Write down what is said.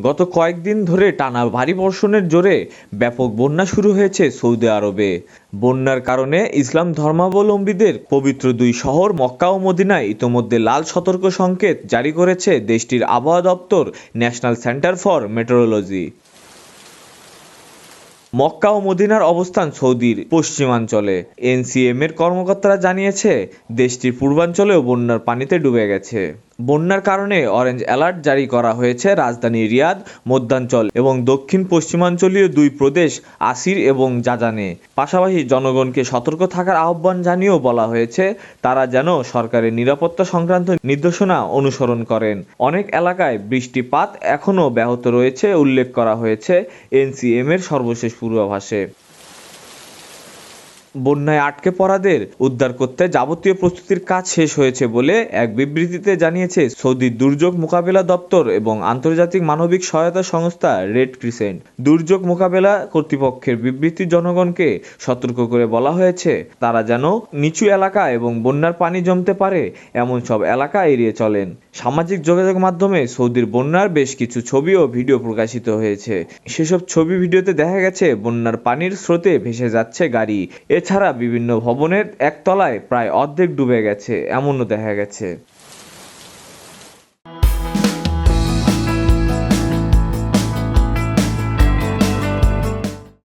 গত কয়েকদিন ধরে টানা ভারী বর্ষণের জোরে ব্যাপক বন্যা শুরু হয়েছে সৌদি আরবে। বন্যার কারণে ইসলাম ধর্মাবলম্বীদের পবিত্র দুই শহর মক্কা ও মদিনায় ইতোমধ্যে লাল সতর্ক সংকেত জারি করেছে দেশটির আবহাওয়া দপ্তর national centre for meteorology. Mecca ও মদিনার অবস্থান সৌদির পশ্চিমাঞ্চলে। এনসিএম এর কর্মকর্তারা জানিয়েছে, দেশটির পূর্বাঞ্চলেও বন্যার পানিতে ডুবে গেছে। বন্যার কারণে অরেঞ্জ অ্যালার্ট জারি করা হয়েছে রাজধানী রিয়াদ, মধ্যাঞ্চল এবং দক্ষিণ পশ্চিমাঞ্চলীয় দুই প্রদেশ, আসির এবং জাজানে। পাশাপাশি জনগণকে সতর্ক থাকার আহ্বান জানিয়েও বলা হয়েছে, তারা যেন সরকারের নিরাপত্তা সংক্রান্ত নির্দেশনা অনুসরণ করেন। অনেক এলাকায় বৃষ্টিপাত এখনও ব্যাহত রয়েছে, উল্লেখ করা হয়েছে এনসিএম এর সর্বশেষ পূর্বাভাসে। বন্যায় আটকে পড়াদের উদ্ধার করতে যাবতীয় প্রস্তুতির কাজ শেষ হয়েছে বলে এক বিবৃতিতে জানিয়েছে সৌদি দুর্যোগ মোকাবেলা দপ্তর এবং আন্তর্জাতিক মানবিক সহায়তা সংস্থা রেড ক্রিসেন্ট। দুর্যোগ মোকাবেলা কর্তৃপক্ষের বিবৃতি জনগণকে সতর্ক করে বলা হয়েছে, তারা যেন নিচু এলাকা এবং বন্যার পানি জমতে পারে, এমন সব এলাকা এড়িয়ে চলেন। সামাজিক যোগাযোগ মাধ্যমে সৌদির বন্যার বেশ কিছু ছবি ও ভিডিও প্রকাশিত হয়েছে। সেসব ছবি ভিডিওতে দেখা গেছে, বন্যার পানির স্রোতে ভেসে যাচ্ছে গাড়ি। এছাড়া বিভিন্ন ভবনের একতলায় প্রায় অর্ধেক ডুবে গেছে এমনও দেখা গেছে।